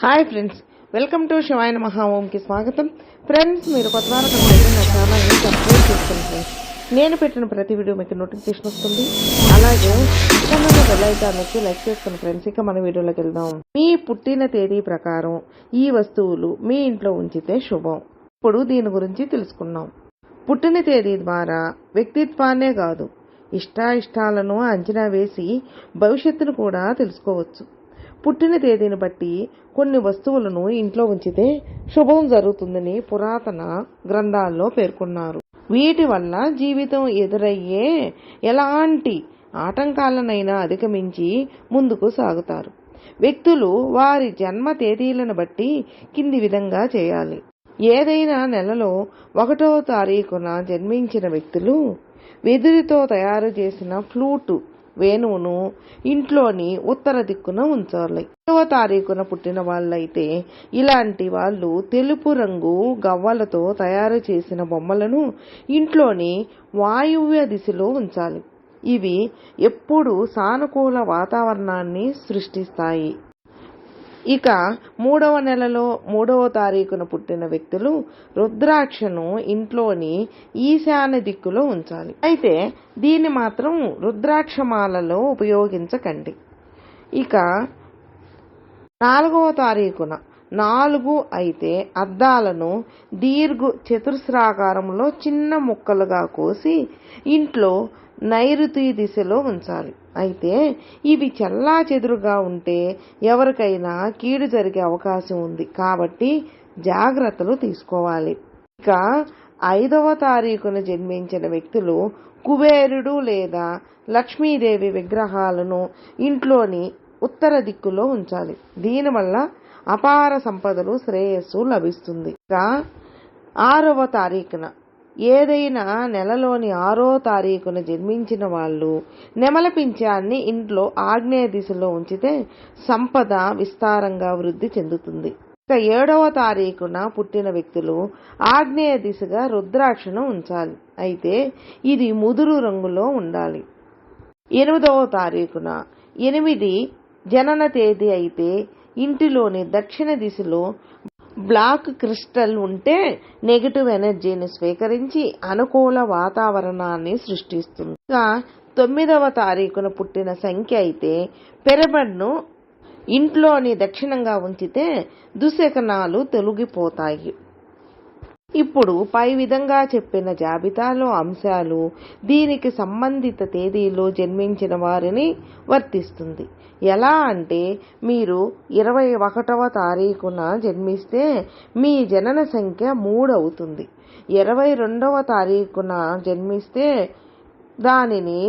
Hi friends welcome to శివాయన మహాఓంకి స్వాగతం. Friends మీరు కొత్త వారం నా ఛానల్ని సబ్స్క్రైబ్ చేసుకోండి ఫ్రెండ్స్ నేను పెట్టిన ప్రతి వీడియో మీకు నోటిఫికేషన్ వస్తుంది. అలాగే ఇష్టమైన బెల్ ఐకాన్ లైక్ చేసుకోండి ఫ్రెండ్స్ ఇక మన వీడియోలోకి వెళ్దాం. మీ పుట్టిన తేదీ ప్రకారం ఈ వస్తువులు మీ ఇంట్లో ఉంచితే శుభం. ఇప్పుడు దీని గురించి తెలుసుకుందాం. పుట్టిన తేదీ ద్వారా వ్యక్తిత్వాన్నే కాదు ఇష్టాయిష్టాలను అంచనా వేసి భవిష్యత్తును కూడా తెలుసుకోవచ్చు. పుట్టిన తేదీని బట్టి కొన్ని వస్తువులను ఇంట్లో ఉంచితే శుభం జరుగుతుందని పురాతన గ్రంథాల్లో పేర్కొన్నారు. వీటి వల్ల జీవితం ఎదురయ్యే ఎలాంటి ఆటంకాలనైనా అధిగమించి ముందుకు సాగుతారు. వ్యక్తులు వారి జన్మ తేదీలను బట్టి కింది విధంగా చేయాలి. ఏదైనా నెలలో ఒకటో తారీఖున జన్మించిన వ్యక్తులు వెదురుతో తయారు చేసిన ఫ్లూటు వేణువును ఇంట్లోని ఉత్తర దిక్కున ఉంచాలి. ఐదవ తారీఖున పుట్టిన వాళ్ళైతే ఇలాంటి వాళ్ళు తెలుపు రంగు గవ్వలతో తయారు చేసిన బొమ్మలను ఇంట్లోని వాయువ్య దిశలో ఉంచాలి. ఇవి ఎప్పుడు సానుకూల వాతావరణాన్ని సృష్టిస్తాయి. ఇక మూడవ నెలలో మూడవ తారీఖున పుట్టిన వ్యక్తులు రుద్రాక్షను ఇంట్లోని ఈశాన్య దిక్కులో ఉంచాలి. అయితే దీన్ని మాత్రం రుద్రాక్షమాలలో ఉపయోగించకండి. ఇక నాలుగవ తారీఖున నాలుగు అయితే అద్దాలను దీర్ఘ చతురస్రాకారంలో చిన్న ముక్కలుగా కోసి ఇంట్లో నైరుతి దిశలో ఉంచాలి. అయితే ఇవి చల్లా చెదురుగా ఉంటే ఎవరికైనా కీడు జరిగే అవకాశం ఉంది. కాబట్టి జాగ్రత్తలు తీసుకోవాలి. ఇక ఐదవ తారీఖున జన్మించిన వ్యక్తులు కుబేరుడు లేదా లక్ష్మీదేవి విగ్రహాలను ఇంట్లోని ఉత్తర దిక్కులో ఉంచాలి. దీనివల్ల అపార సంపదలు శ్రేయస్సు లభిస్తుంది. ఇక ఆరవ తారీఖున ఏదైనా నెలలోని ఆరో తారీఖున జన్మించిన వాళ్ళు నెమల పింఛాన్ని ఇంట్లో ఆగ్నేయ దిశలో ఉంచితే సంపద విస్తారంగా వృద్ధి చెందుతుంది. ఇక ఏడవ తారీఖున పుట్టిన వ్యక్తులు ఆగ్నేయ దిశగా రుద్రాక్షను ఉంచాలి. అయితే ఇది ముదురు రంగులో ఉండాలి. ఎనిమిదవ తారీఖున ఎనిమిది జనన తేదీ అయితే ఇంటిలోని దక్షిణ దిశలో బ్లాక్ క్రిస్టల్ ఉంటే నెగిటివ్ ఎనర్జీని స్వీకరించి అనుకూల వాతావరణాన్ని సృష్టిస్తుంది. ఇంకా తొమ్మిదవ తారీఖున పుట్టిన సంఖ్య అయితే పెరబడ్ను ఇంట్లోని దక్షిణంగా ఉంచితే దుశకనాలు తొలగిపోతాయి. ఇప్పుడు పై విధంగా చెప్పిన జాబితాలో అంశాలు దీనికి సంబంధిత తేదీలో జన్మించిన వారిని వర్తిస్తుంది. ఎలా అంటే మీరు ఇరవై ఒకటవ తారీఖున జన్మిస్తే మీ జనన సంఖ్య మూడు అవుతుంది. ఇరవై రెండవ తారీఖున జన్మిస్తే దానిని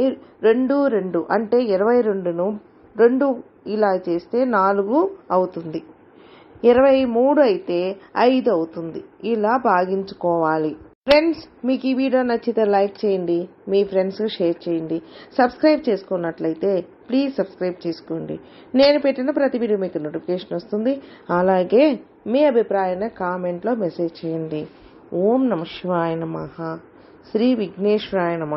రెండు రెండు అంటే ఇరవై రెండును రెండు ఇలా చేస్తే నాలుగు అవుతుంది. ఇరవై మూడు అయితే ఐదు అవుతుంది. ఇలా భాగించుకోవాలి. ఫ్రెండ్స్ మీకు ఈ వీడియో నచ్చితే లైక్ చేయండి మీ ఫ్రెండ్స్కి షేర్ చేయండి. సబ్స్క్రైబ్ చేసుకున్నట్లయితే ప్లీజ్ సబ్స్క్రైబ్ చేసుకోండి. నేను పెట్టిన ప్రతి వీడియో మీకు నోటిఫికేషన్ వస్తుంది. అలాగే మీ అభిప్రాయాన్ని కామెంట్లో మెసేజ్ చేయండి. ఓం నమ శివాయ నమ. శ్రీ విఘ్నేశ్వరాయ నమ.